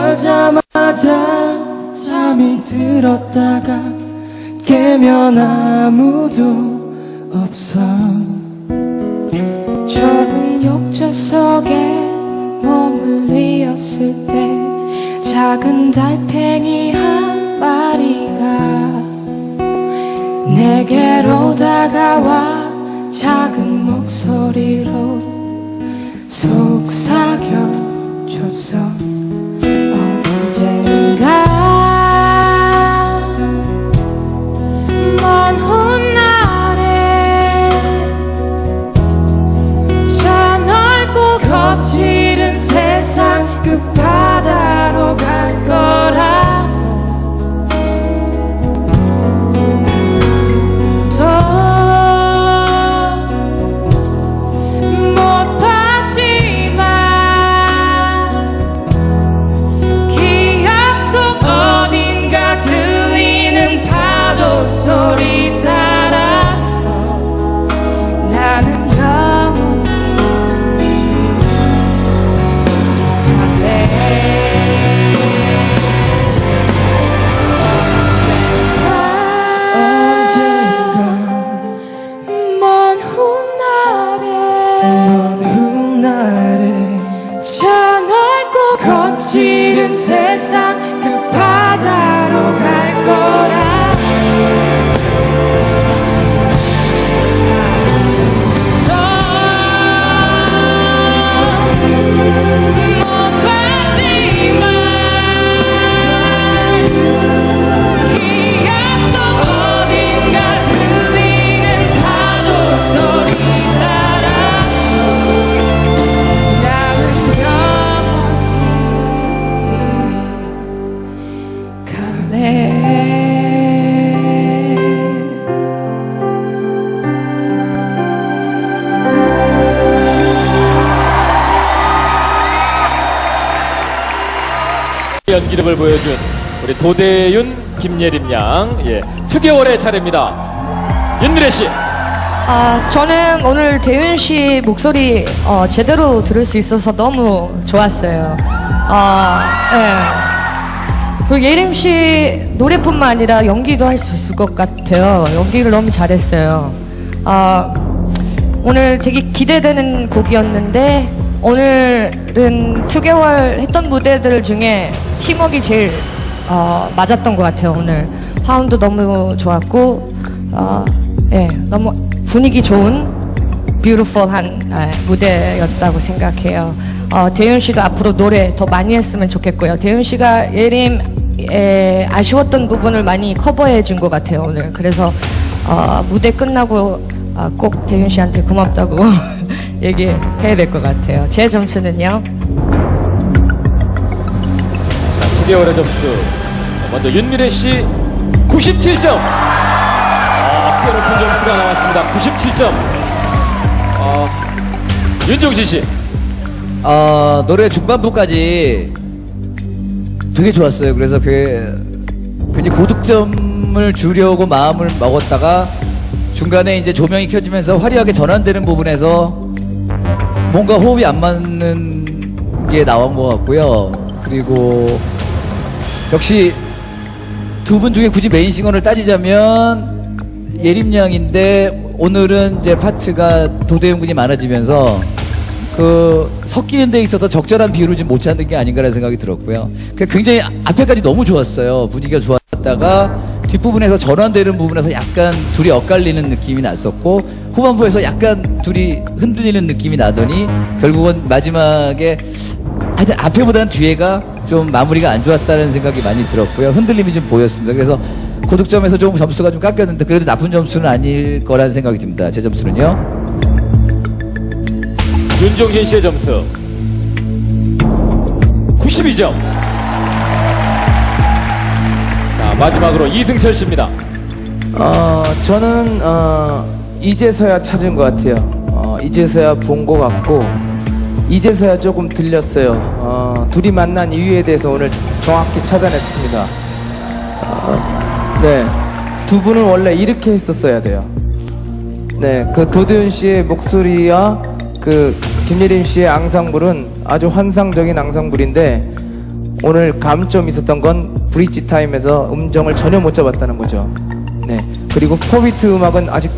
문을 열자마자 잠이 들었다가 깨면 아무도 없어. 좁은 욕조 속에 몸을 뉘었을 때 작은 달팽이 한 마리가 내게로 다가와 작은 목소리로 속삭여줬어 연기력을 보여준 우리 도대윤, 김예림 양, 예, 2개월의 차례입니다. 윤미래 씨. 아, 저는 오늘 대윤 씨 목소리 어, 제대로 들을 수 있어서 너무 좋았어요. 아, 예. 그리고 예림 씨 노래뿐만 아니라 연기도 할 수 있을 것 같아요. 연기를 너무 잘했어요. 아, 오늘 되게 기대되는 곡이었는데 오늘은 2개월 했던 무대들 중에 팀워크가 제일 어, 맞았던 것 같아요. 오늘 화음도 너무 좋았고 어, 예, 너무 분위기 좋은 뷰티풀한 예, 무대였다고 생각해요. 어, 대윤 씨도 앞으로 노래 더 많이 했으면 좋겠고요. 대윤 씨가 예림 에, 아쉬웠던 부분을 많이 커버해 준 것 같아요 오늘. 그래서 어, 무대 끝나고 아, 꼭 대윤 씨한테 고맙다고 얘기해야 될 것 같아요. 제 점수는요. 자, 2개월의 점수. 먼저 윤미래 씨 97점. 아, 꽤 높은 점수가 나왔습니다. 97점. 어, 윤종신 씨. 어, 노래 중반부까지 되게 좋았어요. 그래서 그 굉장히 고득점을 주려고 마음을 먹었다가 중간에 이제 조명이 켜지면서 화려하게 전환되는 부분에서 뭔가 호흡이 안 맞는 게 나온 것 같고요. 그리고 역시 두 분 중에 굳이 메인 싱어를 따지자면 예림양인데 오늘은 이제 파트가 도대웅 군이 많아지면서 그 섞이는 데 있어서 적절한 비율을 좀 못 찾는 게 아닌가라는 생각이 들었고요. 그 굉장히 앞에까지 너무 좋았어요. 분위기가 좋았다가 뒷부분에서 전환되는 부분에서 약간 둘이 엇갈리는 느낌이 났었고 후반부에서 약간 둘이 흔들리는 느낌이 나더니 결국은 마지막에 하여튼 앞에보다는 뒤에가 좀 마무리가 안 좋았다는 생각이 많이 들었고요. 흔들림이 좀 보였습니다. 그래서 고득점에서 좀 점수가 좀 깎였는데 그래도 나쁜 점수는 아닐 거라는 생각이 듭니다. 제 점수는요. 윤종신 씨의 점수 92점. 마지막으로 이승철 씨입니다. 어, 저는 어, 이제서야 찾은 것 같아요. 어, 이제서야 본 것 같고 이제서야 조금 들렸어요. 어, 둘이 만난 이유에 대해서 오늘 정확히 찾아냈습니다. 어, 네, 두 분은 원래 이렇게 했었어야 돼요. 네, 그 도대훈 씨의 목소리와 그 김예림 씨의 앙상블은 아주 환상적인 앙상블인데 오늘 감점 있었던 건 브릿지 타임에서 음정을 전혀 못 잡았다는 거죠. 네, 그리고 포비트 음악은 아직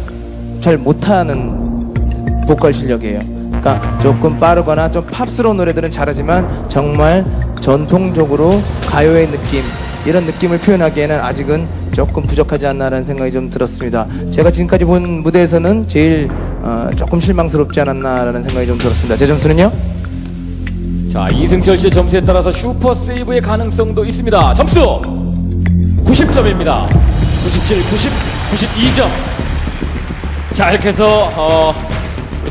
잘 못하는 보컬 실력이에요. 그러니까 조금 빠르거나 좀 팝스러운 노래들은 잘하지만 정말 전통적으로 가요의 느낌 이런 느낌을 표현하기에는 아직은 조금 부족하지 않나라는 생각이 좀 들었습니다. 제가 지금까지 본 무대에서는 제일 어, 조금 실망스럽지 않았나라는 생각이 좀 들었습니다. 제 점수는요? 자, 이승철 씨의 점수에 따라서 슈퍼 세이브의 가능성도 있습니다. 점수 90점입니다. 97, 90, 92점. 자, 이렇게 해서 어,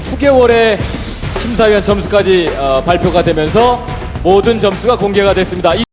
2개월의 심사위원 점수까지 어, 발표가 되면서 모든 점수가 공개가 됐습니다. 이-